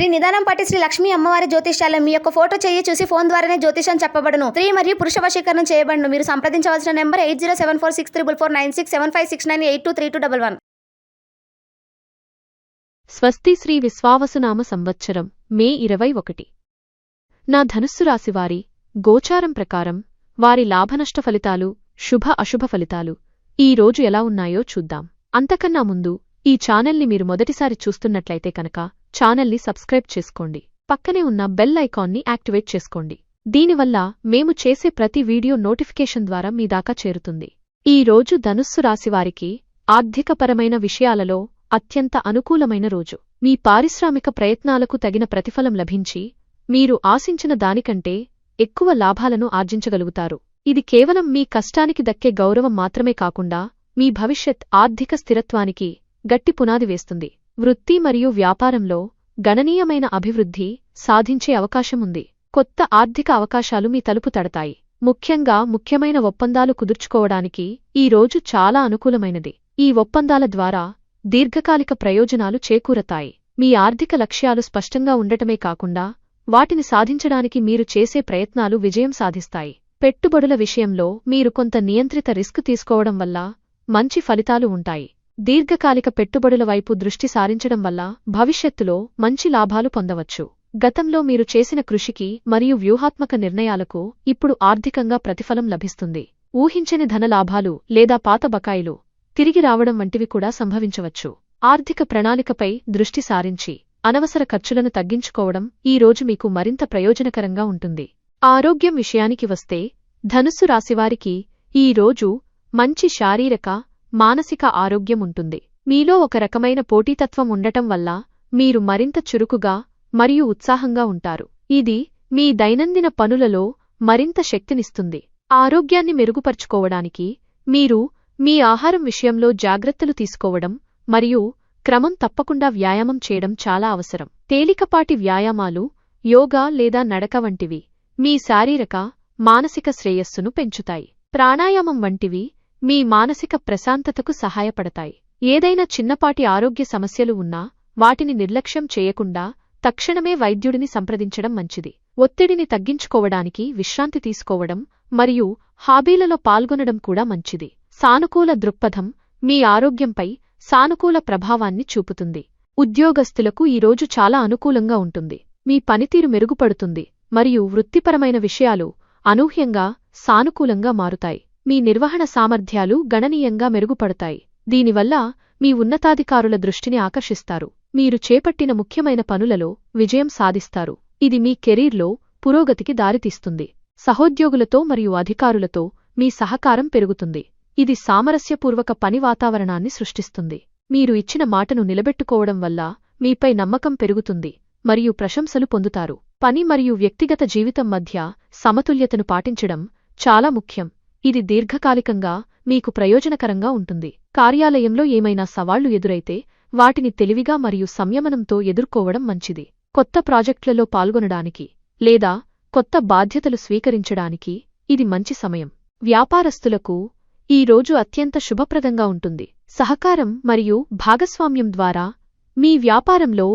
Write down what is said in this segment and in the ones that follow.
శ్రీ నిదానం పాటి శ్రీ లక్ష్మీ అమ్మవారి జ్యోతిష్యాలయం మీ యొక్క ఫోటో చేయి చూసి ఫోన్ ద్వారానే జ్యోతిషం చెప్పబడను. స్త్రీ మరియు పురుష వశీకరణం చేయబడను. మీరు సంప్రదించవలసిన number eight zero seven four six triple four nine six seven five six nine eight two three two double one. స్వస్తి శ్రీ విశ్వావసునామ సంవత్సరం మే ఇరవై ఒకటి. నా ధనుస్సు రాశివారి గోచారం ప్రకారం వారి లాభనష్ట ఫలితాలు శుభ అశుభ ఫలితాలు ఈ రోజు ఎలా ఉన్నాయో చూద్దాం. అంతకన్నా ముందు ఈ ఛానల్ని మీరు మొదటిసారి చూస్తున్నట్లయితే కనుక ఛానల్ని సబ్స్క్రైబ్ చేసుకోండి. పక్కనే ఉన్న బెల్ ఐకాన్ని యాక్టివేట్ చేసుకోండి. దీనివల్ల మేము చేసే ప్రతి వీడియో నోటిఫికేషన్ ద్వారా మీ దాకా చేరుతుంది. ఈ రోజు ధనుస్సు రాశివారికి ఆర్థికపరమైన విషయాలలో అత్యంత అనుకూలమైన రోజు. మీ పారిశ్రామిక ప్రయత్నాలకు తగిన ప్రతిఫలం లభించి మీరు ఆశించిన దానికంటే ఎక్కువ లాభాలను ఆర్జించగలుగుతారు. ఇది కేవలం మీ కష్టానికి దక్కే గౌరవం మాత్రమే కాకుండా మీ భవిష్యత్ ఆర్థిక స్థిరత్వానికి గట్టి పునాది వేస్తుంది. వృత్తి మరియు వ్యాపారంలో గణనీయమైన అభివృద్ధి సాధించే అవకాశముంది. కొత్త ఆర్థిక అవకాశాలు మీ తలుపు తడతాయి. ముఖ్యంగా ముఖ్యమైన ఒప్పందాలు కుదుర్చుకోవడానికి ఈ రోజు చాలా అనుకూలమైనది. ఈ ఒప్పందాల ద్వారా దీర్ఘకాలిక ప్రయోజనాలు చేకూరతాయి. మీ ఆర్థిక లక్ష్యాలు స్పష్టంగా ఉండటమే కాకుండా వాటిని సాధించడానికి మీరు చేసే ప్రయత్నాలు విజయం సాధిస్తాయి. పెట్టుబడుల విషయంలో మీరు కొంత నియంత్రిత రిస్క్ తీసుకోవడం వల్ల మంచి ఫలితాలు ఉంటాయి. దీర్ఘకాలిక పెట్టుబడుల వైపు దృష్టి సారించడం వల్ల భవిష్యత్తులో మంచి లాభాలు పొందవచ్చు. గతంలో మీరు చేసిన కృషికి మరియు వ్యూహాత్మక నిర్ణయాలకు ఇప్పుడు ఆర్థికంగా ప్రతిఫలం లభిస్తుంది. ఊహించని ధనలాభాలు లేదా పాత బకాయిలు తిరిగి రావడం వంటివి కూడా సంభవించవచ్చు. ఆర్థిక ప్రణాళికపై దృష్టి సారించి అనవసర ఖర్చులను తగ్గించుకోవడం ఈ రోజు మీకు మరింత ప్రయోజనకరంగా ఉంటుంది. ఆరోగ్యం విషయానికి వస్తే ధనుస్సు రాశివారికి ఈ రోజు మంచి శారీరక మానసిక ఆరోగ్యం ఉంటుంది. మీలో ఒక రకమైన పోటీతత్వం ఉండటం వల్ల మీరు మరింత చురుకుగా మరియు ఉత్సాహంగా ఉంటారు. ఇది మీ దైనందిన పనులలో మరింత శక్తినిస్తుంది. ఆరోగ్యాన్ని మెరుగుపరుచుకోవడానికి మీరు మీ ఆహారం విషయంలో జాగ్రత్తలు తీసుకోవడం మరియు క్రమం తప్పకుండా వ్యాయామం చేయడం చాలా అవసరం. తేలికపాటి వ్యాయామాలు యోగా లేదా నడక వంటివి మీ శారీరక మానసిక శ్రేయస్సును పెంచుతాయి. ప్రాణాయామం వంటివి మీ మానసిక ప్రశాంతతకు సహాయపడతాయి. ఏదైనా చిన్నపాటి ఆరోగ్య సమస్యలు ఉన్నా వాటిని నిర్లక్ష్యం చేయకుండా తక్షణమే వైద్యుడిని సంప్రదించడం మంచిది. ఒత్తిడిని తగ్గించుకోవడానికి విశ్రాంతి తీసుకోవడం మరియు హాబీలలో పాల్గొనడం కూడా మంచిది. సానుకూల దృక్పథం మీ ఆరోగ్యంపై సానుకూల ప్రభావాన్ని చూపుతుంది. ఉద్యోగస్తులకు ఈరోజు చాలా అనుకూలంగా ఉంటుంది. మీ పనితీరు మెరుగుపడుతుంది మరియు వృత్తిపరమైన విషయాలు అనూహ్యంగా సానుకూలంగా మారుతాయి. మీ నిర్వహణ సామర్థ్యాలు గణనీయంగా మెరుగుపడతాయి. దీనివల్ల మీ ఉన్నతాధికారుల దృష్టిని ఆకర్షిస్తారు. మీరు చేపట్టిన ముఖ్యమైన పనులలో విజయం సాధిస్తారు. ఇది మీ కెరీర్లో పురోగతికి దారితీస్తుంది. సహోద్యోగులతో మరియు అధికారులతో మీ సహకారం పెరుగుతుంది. ఇది సామరస్యపూర్వక పని వాతావరణాన్ని సృష్టిస్తుంది. మీరు ఇచ్చిన మాటను నిలబెట్టుకోవడం వల్ల మీపై నమ్మకం పెరుగుతుంది మరియు ప్రశంసలు పొందుతారు. పని మరియు వ్యక్తిగత జీవితం మధ్య సమతుల్యతను పాటించడం చాలా ముఖ్యం. ఇది దీర్ఘకాలికంగా మీకు ప్రయోజనకరంగా ఉంటుంది. కార్యాలయంలో ఏమైనా సవాళ్ళు ఎదురైతే వాటిని తెలివిగా మరియు సంయమనంతో ఎదుర్కోవడం మంచిది. కొత్త ప్రాజెక్టులలో పాల్గొనడానికి లేదా కొత్త బాధ్యతలు స్వీకరించడానికి ఇది మంచి సమయం. వ్యాపారస్తులకు ఈ రోజు అత్యంత శుభప్రదంగా ఉంటుంది. సహకారం మరియు భాగస్వామ్యం ద్వారా మీ వ్యాపారంలో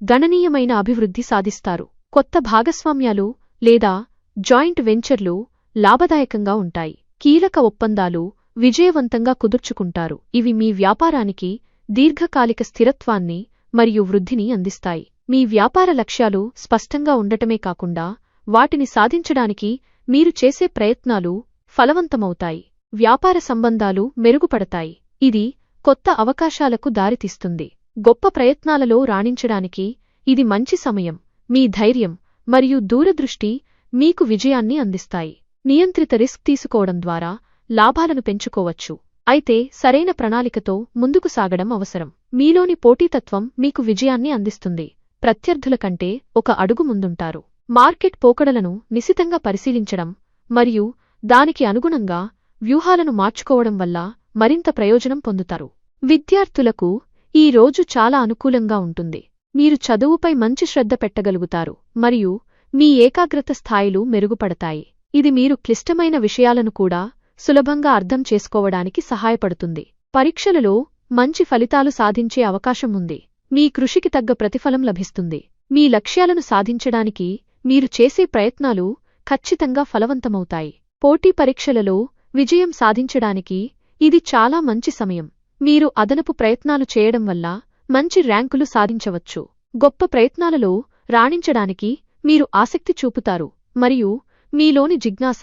గణనీయమైన అభివృద్ధి సాధిస్తారు. కొత్త భాగస్వామ్యాలు లేదా జాయింట్ వెంచర్లు లాభదాయకంగా ఉంటాయి. కీలక ఒప్పందాలు విజయవంతంగా కుదుర్చుకుంటారు. ఇవి మీ వ్యాపారానికి దీర్ఘకాలిక స్థిరత్వాన్ని మరియు వృద్ధిని అందిస్తాయి. మీ వ్యాపార లక్ష్యాలు స్పష్టంగా ఉండటమే కాకుండా వాటిని సాధించడానికి మీరు చేసే ప్రయత్నాలు ఫలవంతమవుతాయి. వ్యాపార సంబంధాలు మెరుగుపడతాయి. ఇది కొత్త అవకాశాలకు దారితీస్తుంది. గొప్ప ప్రయత్నాలలో రాణించడానికి ఇది మంచి సమయం మీ ధైర్యం మరియు దూరదృష్టి మీకు విజయాన్ని అందిస్తాయి. నియంత్రిత రిస్క్ తీసుకోవడం ద్వారా లాభాలను పెంచుకోవచ్చు. అయితే సరైన ప్రణాళికతో ముందుకు సాగడం అవసరం. మీలోని పోటీతత్వం మీకు విజయాన్ని అందిస్తుంది. ప్రత్యర్థుల కంటే ఒక అడుగు ముందుంటారు. మార్కెట్ పోకడలను నిశితంగా పరిశీలించడం మరియు దానికి అనుగుణంగా వ్యూహాలను మార్చుకోవడం వల్ల మరింత ప్రయోజనం పొందుతారు. విద్యార్థులకు ఈ రోజు చాలా అనుకూలంగా ఉంటుంది. మీరు చదువుపై మంచి శ్రద్ధ పెట్టగలుగుతారు మరియు మీ ఏకాగ్రత స్థాయిలు మెరుగుపడతాయి. ఇది మీరు క్లిష్టమైన విషయాలను కూడా సులభంగా అర్థం చేసుకోవడానికి సహాయపడుతుంది. పరీక్షలలో మంచి ఫలితాలు సాధించే అవకాశం ఉంది. మీ కృషికి తగ్గ ప్రతిఫలం లభిస్తుంది. మీ లక్ష్యాలను సాధించడానికి మీరు చేసే ప్రయత్నాలు ఖచ్చితంగా ఫలవంతమవుతాయి. పోటీ పరీక్షలలో విజయం సాధించడానికి ఇది చాలా మంచి సమయం. మీరు అదనపు ప్రయత్నాలు చేయడం వల్ల మంచి ర్యాంకులు సాధించవచ్చు. గొప్ప ప్రయత్నాలలో రాణించడానికి మీరు ఆసక్తి చూపుతారు. మరియు మీలోని జిజ్ఞాస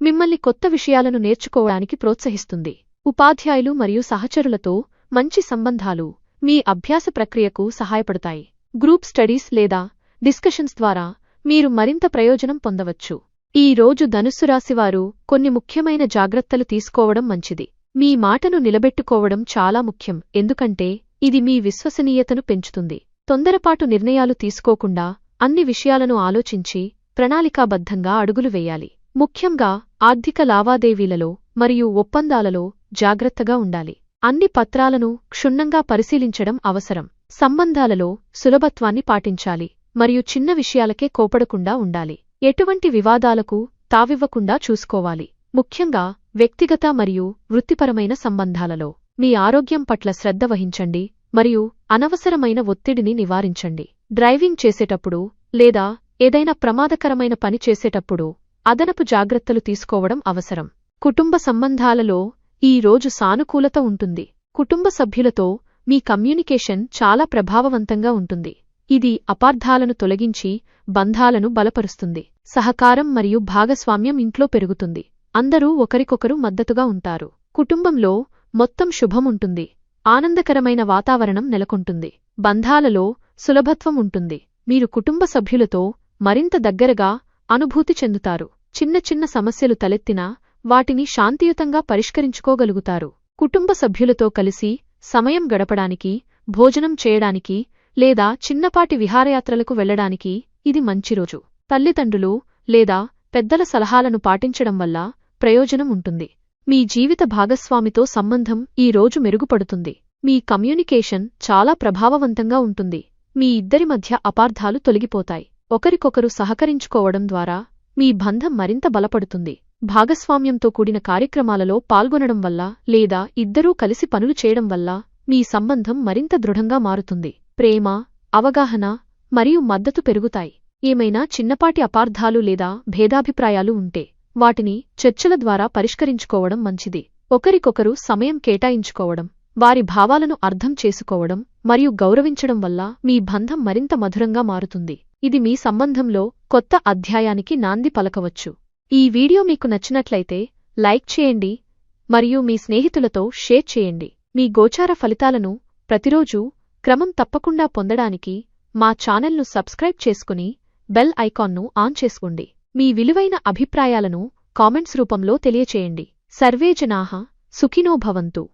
మిమ్మల్ని కొత్త విషయాలను నేర్చుకోవడానికి ప్రోత్సహిస్తుంది. ఉపాధ్యాయులు మరియు సహచరులతో మంచి సంబంధాలు మీ అభ్యాస ప్రక్రియకు సహాయపడతాయి. గ్రూప్ స్టడీస్ లేదా డిస్కషన్స్ ద్వారా మీరు మరింత ప్రయోజనం పొందవచ్చు. ఈ రోజు ధనుస్సు రాశివారు కొన్ని ముఖ్యమైన జాగ్రత్తలు తీసుకోవడం మంచిది. మీ మాటను నిలబెట్టుకోవడం చాలా ముఖ్యం ఎందుకంటే ఇది మీ విశ్వసనీయతను పెంచుతుంది. తొందరపాటు నిర్ణయాలు తీసుకోకుండా అన్ని విషయాలను ఆలోచించి ప్రణాళికాబద్ధంగా అడుగులు వేయాలి. ముఖ్యంగా ఆర్థిక లావాదేవీలలో మరియు ఒప్పందాలలో జాగ్రత్తగా ఉండాలి. అన్ని పత్రాలను క్షుణ్ణంగా పరిశీలించడం అవసరం. సంబంధాలలో సులభత్వాన్ని పాటించాలి మరియు చిన్న విషయాలకే కోపడకుండా ఉండాలి. ఎటువంటి వివాదాలకు తావివ్వకుండా చూసుకోవాలి. ముఖ్యంగా వ్యక్తిగత మరియు వృత్తిపరమైన సంబంధాలలో మీ ఆరోగ్యం పట్ల శ్రద్ధ వహించండి మరియు అనవసరమైన ఒత్తిడిని నివారించండి. డ్రైవింగ్ చేసేటప్పుడు లేదా ఏదైనా ప్రమాదకరమైన పని చేసేటప్పుడు అదనపు జాగ్రత్తలు తీసుకోవడం అవసరం. కుటుంబ సంబంధాలలో ఈ రోజు సానుకూలత ఉంటుంది. కుటుంబ సభ్యులతో మీ కమ్యూనికేషన్ చాలా ప్రభావవంతంగా ఉంటుంది. ఇది అపార్థాలను తొలగించి బంధాలను బలపరుస్తుంది. సహకారం మరియు భాగస్వామ్యం ఇంట్లో పెరుగుతుంది. అందరూ ఒకరికొకరు మద్దతుగా ఉంటారు. కుటుంబంలో మొత్తం శుభముంటుంది ఆనందకరమైన వాతావరణం నెలకొంటుంది. బంధాలలో సులభత్వం ఉంటుంది. మీరు కుటుంబ సభ్యులతో మరింత దగ్గరగా అనుభూతి చెందుతారు. చిన్న చిన్న సమస్యలు తలెత్తినా వాటిని శాంతియుతంగా పరిష్కరించుకోగలుగుతారు. కుటుంబ సభ్యులతో కలిసి సమయం గడపడానికి భోజనం చేయడానికి లేదా చిన్నపాటి విహారయాత్రలకు వెళ్ళడానికి ఇది మంచి రోజు. తల్లిదండ్రులు లేదా పెద్దల సలహాలను పాటించడం వల్ల ప్రయోజనం ఉంటుంది. మీ జీవిత భాగస్వామితో సంబంధం ఈ రోజు మెరుగుపడుతుంది. మీ కమ్యూనికేషన్ చాలా ప్రభావవంతంగా ఉంటుంది. మీ ఇద్దరి మధ్య అపార్థాలు తొలగిపోతాయి. ఒకరికొకరు సహకరించుకోవడం ద్వారా మీ బంధం మరింత బలపడుతుంది. భాగస్వామ్యంతో కూడిన కార్యక్రమాలలో పాల్గొనడం వల్ల లేదా ఇద్దరూ కలిసి పనులు చేయడం వల్ల మీ సంబంధం మరింత దృఢంగా మారుతుంది. ప్రేమ అవగాహన మరియు మద్దతు పెరుగుతాయి. ఏమైనా చిన్నపాటి అపార్థాలు లేదా భేదాభిప్రాయాలు ఉంటే వాటిని చర్చల ద్వారా పరిష్కరించుకోవడం మంచిది. ఒకరికొకరు సమయం కేటాయించుకోవడం వారి భావాలను అర్థం చేసుకోవడం మరియు గౌరవించడం వల్ల మీ బంధం మరింత మధురంగా మారుతుంది. ఇది మీ సంబంధంలో కొత్త అధ్యాయానికి నాంది పలకవచ్చు. ఈ వీడియో మీకు నచ్చినట్లయితే లైక్ చేయండి మరియు మీ స్నేహితులతో షేర్ చేయండి. మీ గోచార ఫలితాలను ప్రతిరోజూ క్రమం తప్పకుండా పొందడానికి మా ఛానల్ను సబ్స్క్రైబ్ చేసుకుని బెల్ ఐకాన్ను ఆన్ చేసుకోండి. మీ విలువైన అభిప్రాయాలను కామెంట్స్ రూపంలో తెలియచేయండి. సర్వే జనాః సుఖినో భవంతు.